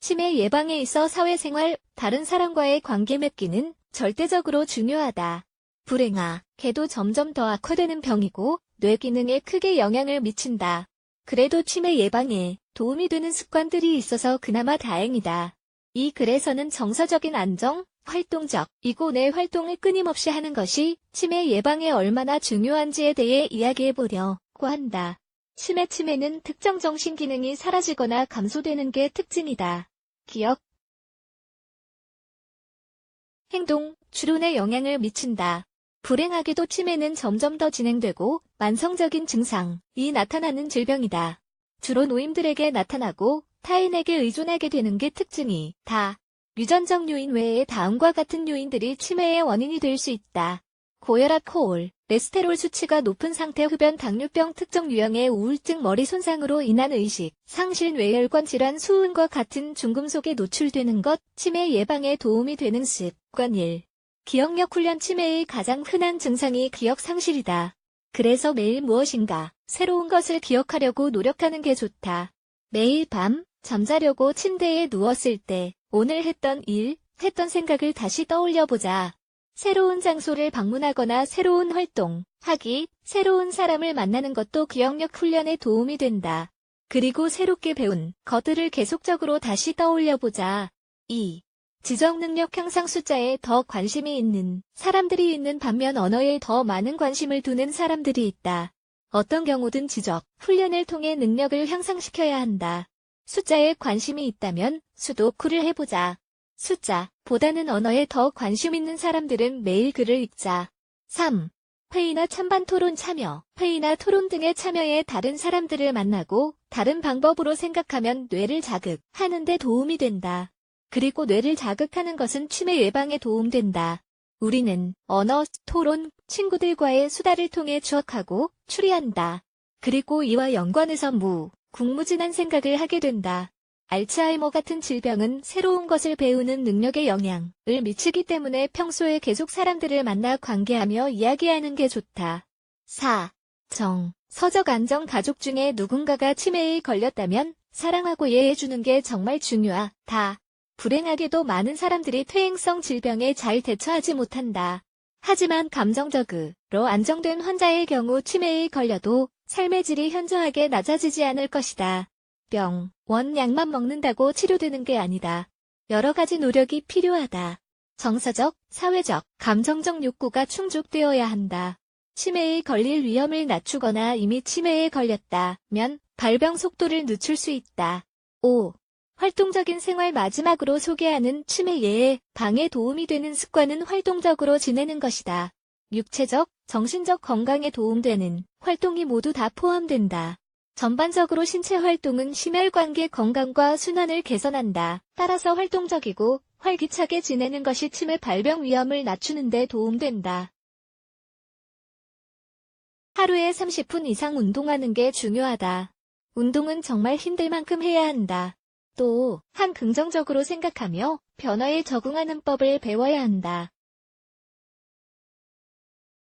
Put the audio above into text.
치매 예방에 있어 사회생활, 다른 사람과의 관계 맺기는 절대적으로 중요하다. 불행아, 개도 점점 더 악화되는 병이고 뇌 기능에 크게 영향을 미친다. 그래도 치매 예방에 도움이 되는 습관들이 있어서 그나마 다행이다. 이 글에서는 정서적인 안정, 활동적, 이고 내 활동을 끊임없이 하는 것이 치매 예방에 얼마나 중요한지에 대해 이야기해 보려고 한다. 치매 치매는 특정 정신 기능이 사라지거나 감소되는 게 특징이다. 기억, 행동, 추론에 영향을 미친다. 불행하게도 치매는 점점 더 진행되고 만성적인 증상이 나타나는 질병이다. 주로 노인들에게 나타나고 타인에게 의존하게 되는 게 특징이 다. 유전적 요인 외에 다음과 같은 요인들이 치매의 원인이 될 수 있다. 고혈압 코올, 레스테롤 수치가 높은 상태 흡연 당뇨병 특정 유형의 우울증 머리 손상으로 인한 의식, 상실 뇌혈관 질환 수은과 같은 중금속에 노출되는 것, 치매 예방에 도움이 되는 습관 1. 기억력 훈련 치매의 가장 흔한 증상이 기억 상실이다. 그래서 매일 무엇인가 새로운 것을 기억하려고 노력하는 게 좋다. 매일 밤 잠자려고 침대에 누웠을 때 오늘 했던 일, 했던 생각을 다시 떠올려 보자. 새로운 장소를 방문하거나 새로운 활동, 하기, 새로운 사람을 만나는 것도 기억력 훈련에 도움이 된다. 그리고 새롭게 배운 것들을 계속적으로 다시 떠올려 보자. 2. 지적 능력 향상 숫자에 더 관심이 있는 사람들이 있는 반면 언어에 더 많은 관심을 두는 사람들이 있다. 어떤 경우든 지적, 훈련을 통해 능력을 향상시켜야 한다. 숫자에 관심이 있다면 수도쿠를 해보자. 숫자 보다는 언어에 더 관심 있는 사람들은 매일 글을 읽자. 3. 회의나 찬반 토론 참여, 회의나 토론 등의 참여에 다른 사람들을 만나고 다른 방법으로 생각하면 뇌를 자극하는 데 도움이 된다. 그리고 뇌를 자극하는 것은 치매 예방에 도움된다. 우리는 언어, 토론, 친구들과의 수다를 통해 추억하고 추리한다. 그리고 이와 연관해서 무, 궁무진한 생각을 하게 된다. 알츠하이머 같은 질병은 새로운 것을 배우는 능력에 영향을 미치기 때문에 평소에 계속 사람들을 만나 관계하며 이야기하는 게 좋다. 4. 정. 서적 안정 가족 중에 누군가가 치매에 걸렸다면 사랑하고 이해해주는 게 정말 중요하다. 불행하게도 많은 사람들이 퇴행성 질병에 잘 대처하지 못한다. 하지만 감정적으로 안정된 환자의 경우 치매에 걸려도 삶의 질이 현저하게 낮아지지 않을 것이다. 병, 원 약만 먹는다고 치료되는 게 아니다. 여러 가지 노력이 필요하다. 정서적, 사회적, 감정적 욕구가 충족되어야 한다. 치매에 걸릴 위험을 낮추거나 이미 치매에 걸렸다면 발병 속도를 늦출 수 있다. 5. 활동적인 생활 마지막으로 소개하는 치매 예에 방에 도움이 되는 습관은 활동적으로 지내는 것이다. 육체적, 정신적 건강에 도움되는 활동이 모두 다 포함된다. 전반적으로 신체 활동은 심혈관계 건강과 순환을 개선한다. 따라서 활동적이고 활기차게 지내는 것이 치매 발병 위험을 낮추는 데 도움된다. 하루에 30분 이상 운동하는 게 중요하다. 운동은 정말 힘들 만큼 해야 한다. 또, 한 긍정적으로 생각하며 변화에 적응하는 법을 배워야 한다.